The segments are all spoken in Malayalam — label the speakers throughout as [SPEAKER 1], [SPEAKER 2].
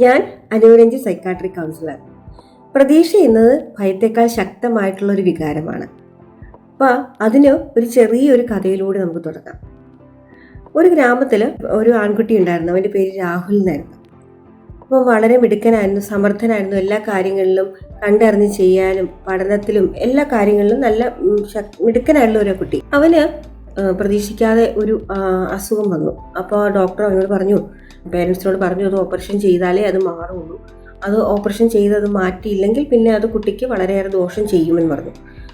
[SPEAKER 1] ഞാൻ അനുരഞ്ജി സൈക്കാട്രി കൗൺസിലർ പ്രതീക്ഷ എന്നത് ഭയത്തേക്കാൾ ശക്തമായിട്ടുള്ള ഒരു വികാരമാണ്. അപ്പോൾ അതിന് ഒരു ചെറിയൊരു കഥയിലൂടെ നമുക്ക് തുടങ്ങാം. ഒരു ഗ്രാമത്തിൽ ഒരു ആൺകുട്ടി ഉണ്ടായിരുന്നു. അവന്റെ പേര് രാഹുൽ എന്നായിരുന്നു. അപ്പം വളരെ മിടുക്കനായിരുന്നു സമർത്ഥനായിരുന്നു. എല്ലാ കാര്യങ്ങളിലും കണ്ടറിഞ്ഞ് ചെയ്യാനും പഠനത്തിലും എല്ലാ കാര്യങ്ങളിലും നല്ല മിടുക്കനായിട്ടുള്ള ഒരു കുട്ടി. അവന് പ്രതീക്ഷിക്കാതെ ഒരു അസുഖം വന്നു. അപ്പോൾ ഡോക്ടർ അവനോട് പറഞ്ഞു പേരൻസിനോട് പറഞ്ഞു അത് ഓപ്പറേഷൻ ചെയ്താലേ അത് മാറുള്ളൂ. അത് ഓപ്പറേഷൻ ചെയ്ത് അത് മാറ്റിയില്ലെങ്കിൽ പിന്നെ അത് കുട്ടിക്ക് വളരെയേറെ ദോഷം ചെയ്യുമെന്ന് പറഞ്ഞു.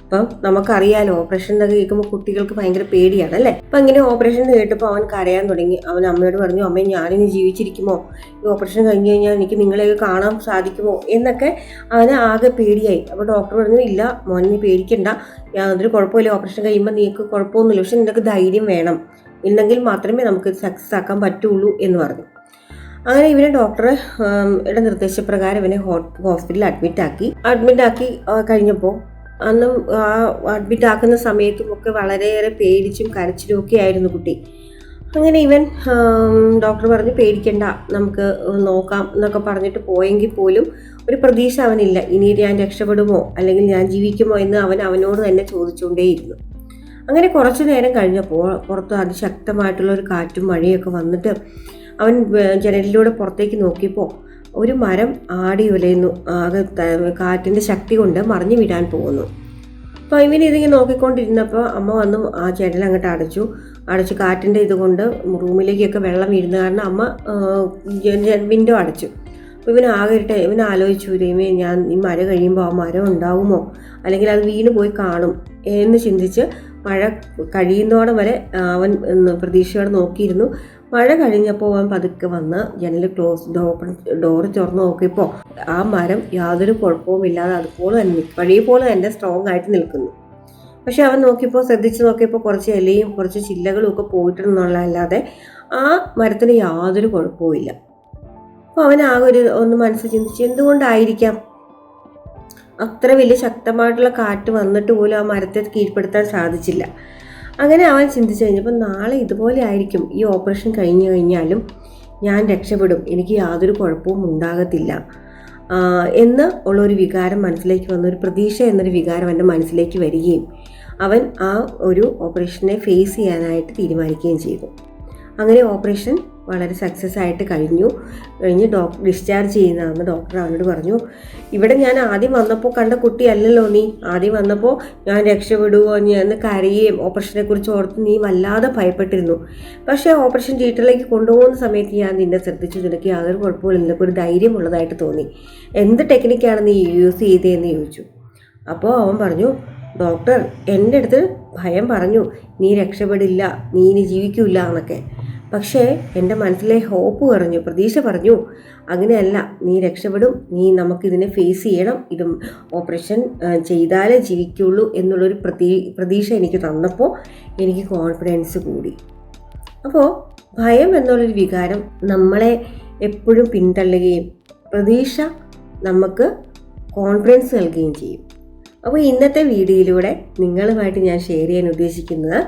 [SPEAKER 1] അപ്പം നമുക്കറിയാലോ ഓപ്പറേഷൻ എന്നൊക്കെ കേൾക്കുമ്പോൾ കുട്ടികൾക്ക് ഭയങ്കര പേടിയാണ് അല്ലേ അപ്പം ഇങ്ങനെ ഓപ്പറേഷൻ കേട്ടപ്പോൾ അവൻ കരയാൻ തുടങ്ങി. അവൻ അമ്മയോട് പറഞ്ഞു അമ്മേ ഞാനിനി ജീവിച്ചിരിക്കുമോ? ഈ ഓപ്പറേഷൻ കഴിഞ്ഞ് കഴിഞ്ഞാൽ എനിക്ക് നിങ്ങളെയൊക്കെ കാണാൻ സാധിക്കുമോ? എന്നൊക്കെ അവന് ആകെ പേടിയായി. അപ്പോൾ ഡോക്ടർ പറഞ്ഞു ഇല്ല മോനെ നീ പേടിക്കണ്ട. യാതൊരു കുഴപ്പമില്ല. ഓപ്പറേഷൻ കഴിയുമ്പോൾ നീക്ക് കുഴപ്പമൊന്നുമില്ല. പക്ഷെ നിനക്ക് ധൈര്യം വേണം. ഇല്ലെങ്കിൽ മാത്രമേ നമുക്ക് സക്സസ് ആക്കാൻ പറ്റുള്ളൂ എന്ന് പറഞ്ഞു. അങ്ങനെ ഇവനെ ഡോക്ടർ ഇട നിർദ്ദേശപ്രകാരം ഇവനെ ഹോസ്പിറ്റലിൽ അഡ്മിറ്റ് ആക്കി. അഡ്മിറ്റ് ആക്കി കഴിഞ്ഞപ്പോൾ അന്നും ആ അഡ്മിറ്റ് ആക്കുന്ന സമയത്തും ഒക്കെ വളരെയേറെ പേടിച്ചും കരച്ചിലും ഒക്കെ ആയിരുന്നു കുട്ടി. അങ്ങനെ ഇവൻ ഡോക്ടർ പറഞ്ഞു പേടിക്കണ്ട നമുക്ക് നോക്കാം എന്നൊക്കെ പറഞ്ഞിട്ട് പോയെങ്കിൽ പോലും ഒരു പ്രതീക്ഷ അവനില്ല. ഇനി ഞാൻ രക്ഷപ്പെടുമോ? അല്ലെങ്കിൽ ഞാൻ ജീവിക്കുമോ എന്ന് അവൻ അവനോട് തന്നെ ചോദിച്ചുകൊണ്ടേയിരുന്നു. അങ്ങനെ കുറച്ചു നേരം കഴിഞ്ഞപ്പോൾ പുറത്ത് അതിശക്തമായിട്ടുള്ള ഒരു കാറ്റും മഴയൊക്കെ വന്നിട്ട് അവൻ ജനലിലൂടെ പുറത്തേക്ക് നോക്കിയപ്പോൾ ഒരു മരം ആടി ഉലയുന്നു. ആകെ കാറ്റിന്റെ ശക്തി കൊണ്ട് മറിഞ്ഞു വീഴാൻ പോകുന്നു. അപ്പോൾ ഇവൻ ഇതിങ്ങനെ നോക്കിക്കൊണ്ടിരുന്നപ്പോൾ അമ്മ വന്ന് ആ ജനൽ അങ്ങോട്ട് അടച്ചു. അടച്ചു കാറ്റിന്റെ ഇതുകൊണ്ട് റൂമിലേക്കൊക്കെ വെള്ളം വീഴുന്ന കാരണം അമ്മ വിൻഡോ അടച്ചു. അപ്പോൾ ഇവൻ ആകെ ഇട്ട് ഇവൻ ആലോചിച്ചു ദൈവമേ ഞാൻ ഈ മര കഴിയുമ്പോൾ ആ മരം ഉണ്ടാവുമോ? അല്ലെങ്കിൽ അത് വീണ് പോയി കാണും എന്ന് ചിന്തിച്ച് മഴ കഴിയുന്നോടെ വരെ അവൻ പ്രതീക്ഷയോടെ നോക്കിയിരുന്നു. മഴ കഴിഞ്ഞപ്പോൾ അവൻ പതുക്കെ വന്ന് ജനൽ ക്ലോസ് ഓപ്പൺ ഡോറ് തുറന്ന് നോക്കിയപ്പോൾ ആ മരം യാതൊരു കുഴപ്പവും ഇല്ലാതെ അതുപോലെ തന്നെ വഴിയെ പോലെ തന്നെ സ്ട്രോങ് ആയിട്ട് നിൽക്കുന്നു. പക്ഷെ അവൻ നോക്കിയപ്പോൾ ശ്രദ്ധിച്ച് നോക്കിയപ്പോൾ കുറച്ച് ഇലയും കുറച്ച് ചില്ലകളും ഒക്കെ പോയിട്ടുണ്ടെന്നുള്ളതല്ലാതെ ആ മരത്തിന് യാതൊരു കുഴപ്പവും ഇല്ല. അപ്പോൾ അവൻ ആകെ ഒരു ഒന്ന് മനസ്സ് ചിന്തിച്ച് എന്തുകൊണ്ടായിരിക്കാം അത്ര വലിയ ശക്തമായിട്ടുള്ള കാറ്റ് വന്നിട്ട് പോലും ആ മരത്തെ കീഴ്പ്പെടുത്താൻ സാധിച്ചില്ല. അങ്ങനെ അവൻ ചിന്തിച്ചു കഴിഞ്ഞപ്പോൾ നാളെ ഇതുപോലെ ആയിരിക്കും ഈ ഓപ്പറേഷൻ കഴിഞ്ഞു കഴിഞ്ഞാലും ഞാൻ രക്ഷപ്പെടും. എനിക്ക് യാതൊരു കുഴപ്പവും ഉണ്ടാകത്തില്ല. എന്ന് ഉള്ളൊരു വികാരം മനസ്സിലേക്ക് വന്ന. ഒരു പ്രതീക്ഷ എന്നൊരു വികാരം എന്റെ മനസ്സിലേക്ക് വരികയും അവൻ ആ ഒരു ഓപ്പറേഷനെ ഫേസ് ചെയ്യാനായിട്ട് തീരുമാനിക്കുകയും ചെയ്തു. അങ്ങനെ ഓപ്പറേഷൻ വളരെ സക്സസ് ആയിട്ട് കഴിഞ്ഞു. കഴിഞ്ഞ് ഡോക്ടർ ഡിസ്ചാർജ് ചെയ്യുന്നതെന്ന് ഡോക്ടർ അവനോട് പറഞ്ഞു. ഇവിടെ ഞാൻ ആദ്യം വന്നപ്പോൾ കണ്ട കുട്ടിയല്ലല്ലോ നീ. ആദ്യം വന്നപ്പോൾ ഞാൻ രക്ഷപ്പെടുവോ ഞാൻ കരയുകയും ഓപ്പറേഷനെ കുറിച്ച് ഓർത്ത് നീ വല്ലാതെ ഭയപ്പെട്ടിരുന്നു. പക്ഷേ ഓപ്പറേഷൻ തിയേറ്ററിലേക്ക് കൊണ്ടുപോകുന്ന സമയത്ത് ഞാൻ നിന്നെ ശ്രദ്ധിച്ചു. നിനക്ക് യാതൊരു കുഴപ്പമില്ല നിനക്കൊരു ധൈര്യമുള്ളതായിട്ട് തോന്നി. എന്ത് ടെക്നിക്കാണ് നീ യൂസ് ചെയ്തതെന്ന് ചോദിച്ചു. അപ്പോൾ അവൻ പറഞ്ഞു ഡോക്ടർ എന്റെ അടുത്ത് ഭയം പറഞ്ഞു. നീ രക്ഷപ്പെടില്ല. നീ ഇനി ജീവിക്കില്ല എന്നൊക്കെ. പക്ഷേ എന്റെ മനസ്സിലെ ഹോപ്പ് പറഞ്ഞു പ്രതീക്ഷ പറഞ്ഞു അങ്ങനെയല്ല നീ രക്ഷപ്പെടും. നീ നമുക്കിതിനെ ഫേസ് ചെയ്യണം. ഇതും ഓപ്പറേഷൻ ചെയ്താലേ ജീവിക്കുള്ളൂ എന്നുള്ളൊരു പ്രതീ പ്രതീക്ഷ എനിക്ക് തന്നപ്പോൾ എനിക്ക് കോൺഫിഡൻസ് കൂടി. അപ്പോൾ ഭയം എന്നുള്ളൊരു വികാരം നമ്മളെ എപ്പോഴും പിന്തള്ളുകയും പ്രതീക്ഷ നമുക്ക് കോൺഫിഡൻസ് നൽകുകയും ചെയ്യും. അപ്പോൾ ഇന്നത്തെ വീഡിയോയിലൂടെ നിങ്ങളുമായിട്ട് ഞാൻ ഷെയർ ചെയ്യാൻ ഉദ്ദേശിക്കുന്നത്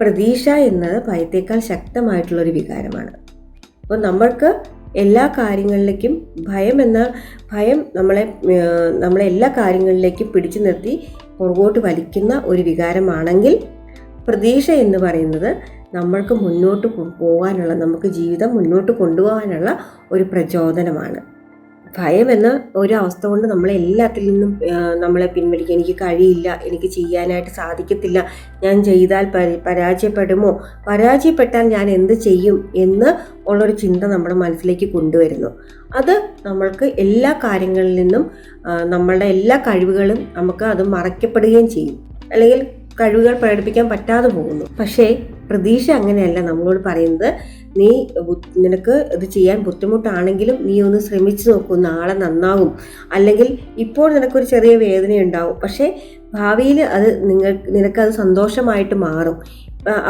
[SPEAKER 1] പ്രതീക്ഷ എന്നത് ഭയത്തേക്കാൾ ശക്തമായിട്ടുള്ളൊരു വികാരമാണ്. അപ്പോൾ നമ്മൾക്ക് എല്ലാ കാര്യങ്ങളിലേക്കും ഭയം എന്ന ഭയം നമ്മളെ നമ്മളെ എല്ലാ കാര്യങ്ങളിലേക്കും പിടിച്ചു നിർത്തി പുറകോട്ട് വലിക്കുന്ന ഒരു വികാരമാണെങ്കിൽ പ്രതീക്ഷ എന്ന് പറയുന്നത് നമ്മൾക്ക് മുന്നോട്ട് പോകാനുള്ള നമുക്ക് ജീവിതം മുന്നോട്ട് കൊണ്ടുപോകാനുള്ള ഒരു പ്രചോദനമാണ്. ഭയം എന്ന ഒരു അവസ്ഥ കൊണ്ട് നമ്മളെ എല്ലാത്തിൽ നിന്നും നമ്മളെ പിൻവലിക്കുക എനിക്ക് കഴിയില്ല എനിക്ക് ചെയ്യാനായിട്ട് സാധിക്കത്തില്ല ഞാൻ ചെയ്താൽ പരി- പരാജയപ്പെടുമോ? പരാജയപ്പെട്ടാൽ ഞാൻ എന്ത് ചെയ്യും എന്ന് ഉള്ളൊരു ചിന്ത നമ്മുടെ മനസ്സിലേക്ക് കൊണ്ടുവരുന്നു. അത് നമ്മൾക്ക് എല്ലാ കാര്യങ്ങളിൽ നിന്നും നമ്മളുടെ എല്ലാ കഴിവുകളും നമുക്ക് അത് മറയ്ക്കപ്പെടുകയും ചെയ്യും. അല്ലെങ്കിൽ കഴിവുകൾ പ്രകടിപ്പിക്കാൻ പറ്റാതെ പോകുന്നു. പക്ഷേ പ്രതീക്ഷ അങ്ങനെയല്ല നമ്മളോട് പറയുന്നത് നീ നിനക്ക് ഇത് ചെയ്യാൻ ബുദ്ധിമുട്ടാണെങ്കിലും നീ ഒന്ന് ശ്രമിച്ചു നോക്കൂ നാളെ നന്നാകും അല്ലെങ്കിൽ ഇപ്പോൾ നിനക്കൊരു ചെറിയ വേദന ഉണ്ടാവും പക്ഷേ ഭാവിയിൽ അത് നിങ്ങൾ നിനക്കത് സന്തോഷമായിട്ട് മാറും.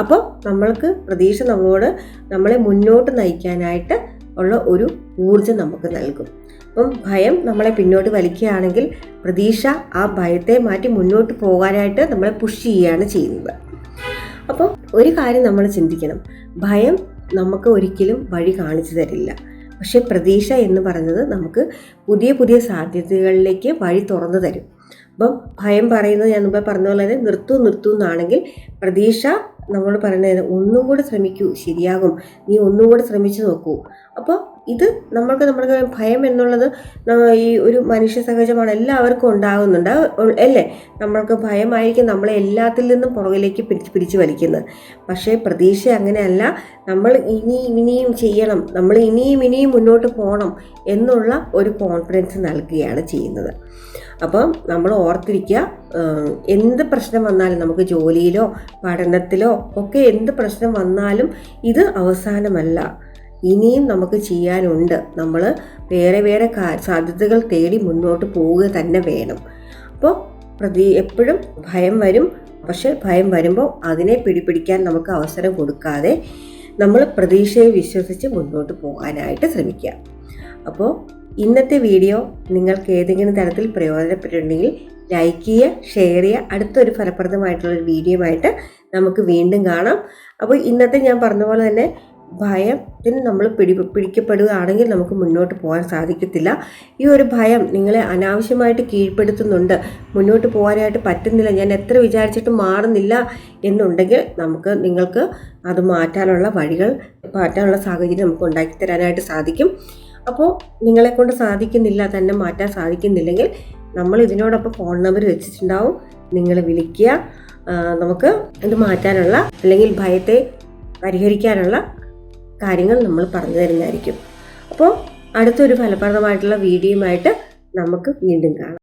[SPEAKER 1] അപ്പോൾ നമ്മൾക്ക് പ്രതീക്ഷ നമ്മളോട് നമ്മളെ മുന്നോട്ട് നയിക്കാനായിട്ട് ഉള്ള ഒരു ഊർജം നമുക്ക് നൽകും. അപ്പം ഭയം നമ്മളെ പിന്നോട്ട് വലിക്കുകയാണെങ്കിൽ പ്രതീക്ഷ ആ ഭയത്തെ മാറ്റി മുന്നോട്ട് പോകാനായിട്ട് നമ്മളെ പുഷ് ചെയ്യുകയാണ് ചെയ്യുന്നത്. അപ്പോൾ ഒരു കാര്യം നമ്മൾ ചിന്തിക്കണം. ഭയം നമുക്ക് ഒരിക്കലും വഴി കാണിച്ചു തരില്ല. പക്ഷേ പ്രതീക്ഷ എന്ന് പറയുന്നത് നമുക്ക് പുതിയ പുതിയ സാധ്യതകളിലേക്ക് വഴി തുറന്നു തരും. അപ്പം ഭയം പറയുന്നത് ഞാൻ മുമ്പേ പറഞ്ഞ പോലെ തന്നെ നിർത്തും നിർത്തും എന്നാണെങ്കിൽ പ്രതീക്ഷ നമ്മൾ പറയുന്നത് ഒന്നും കൂടെ ശ്രമിക്കൂ ശരിയാകും. നീ ഒന്നും കൂടെ ശ്രമിച്ചു നോക്കൂ. അപ്പോൾ ഇത് നമ്മൾക്ക് നമ്മുടെ ഭയം എന്നുള്ളത് ഈ ഒരു മനുഷ്യ സഹജമാണ് എല്ലാവർക്കും ഉണ്ടാകുന്നുണ്ട്. അല്ലേ? നമ്മൾക്ക് ഭയമായിരിക്കും നമ്മളെ എല്ലാത്തിൽ നിന്നും പുറകിലേക്ക് പിടിച്ച് പിടിച്ച് വലിക്കുന്നത്. പക്ഷേ പ്രതീക്ഷ അങ്ങനെയല്ല. നമ്മൾ ഇനി ഇനിയും ചെയ്യണം. നമ്മൾ ഇനിയും ഇനിയും മുന്നോട്ട് പോകണം എന്നുള്ള ഒരു കോൺഫിഡൻസ് നൽകുകയാണ് ചെയ്യുന്നത്. അപ്പം നമ്മൾ ഓർത്തിരിക്കുക എന്ത് പ്രശ്നം വന്നാലും നമുക്ക് ജോലിയിലോ പഠനത്തിലോ ഒക്കെ എന്ത് പ്രശ്നം വന്നാലും ഇത് അവസാനമല്ല. ഇനിയും നമുക്ക് ചെയ്യാനുണ്ട്. നമ്മൾ വേറെ വേറെ സാധ്യതകൾ തേടി മുന്നോട്ട് പോവുക തന്നെ വേണം. അപ്പോൾ പ്രതി എപ്പോഴും ഭയം വരും. പക്ഷെ ഭയം വരുമ്പോൾ അതിനെ പിടിപിടിക്കാൻ നമുക്ക് അവസരം കൊടുക്കാതെ നമ്മൾ പ്രതീക്ഷയെ വിശ്വസിച്ച് മുന്നോട്ട് പോകാനായിട്ട് ശ്രമിക്കുക. അപ്പോൾ ഇന്നത്തെ വീഡിയോ നിങ്ങൾക്ക് ഏതെങ്കിലും തരത്തിൽ പ്രയോജനപ്പെട്ടിട്ടുണ്ടെങ്കിൽ ലൈക്ക് ചെയ്യുക ഷെയർ ചെയ്യുക. അടുത്തൊരു ഫലപ്രദമായിട്ടുള്ളൊരു വീഡിയോ ആയിട്ട് നമുക്ക് വീണ്ടും കാണാം. അപ്പോൾ ഇന്നത്തെ ഞാൻ പറഞ്ഞ പോലെ തന്നെ ഭയത്തിന് നമ്മൾ പിടി പിടിക്കപ്പെടുകയാണെങ്കിൽ നമുക്ക് മുന്നോട്ട് പോകാൻ സാധിക്കത്തില്ല. ഈ ഒരു ഭയം നിങ്ങളെ അനാവശ്യമായിട്ട് കീഴ്പ്പെടുത്തുന്നുണ്ട്. മുന്നോട്ട് പോകാനായിട്ട് പറ്റുന്നില്ല. ഞാൻ എത്ര വിചാരിച്ചിട്ട് മാറുന്നില്ല എന്നുണ്ടെങ്കിൽ നമുക്ക് നിങ്ങൾക്ക് അത് മാറ്റാനുള്ള വഴികൾ മാറ്റാനുള്ള സാഹചര്യം നമുക്ക് ഉണ്ടാക്കി തരാനായിട്ട് സാധിക്കും. അപ്പോൾ നിങ്ങളെ കൊണ്ട് സാധിക്കുന്നില്ല തന്നെ മാറ്റാൻ സാധിക്കുന്നില്ലെങ്കിൽ നമ്മൾ ഇതിനോടൊപ്പം ഫോൺ നമ്പർ വെച്ചിട്ടുണ്ടാവും. നിങ്ങൾ വിളിക്കുക. നമുക്ക് ഇത് മാറ്റാനുള്ള അല്ലെങ്കിൽ ഭയത്തെ പരിഹരിക്കാനുള്ള കാര്യങ്ങൾ നമ്മൾ പറഞ്ഞു തരുന്നതായിരിക്കും. അപ്പോൾ അടുത്തൊരു ഫലപ്രദമായിട്ടുള്ള വീഡിയോയുമായിട്ട് നമുക്ക് വീണ്ടും കാണാം.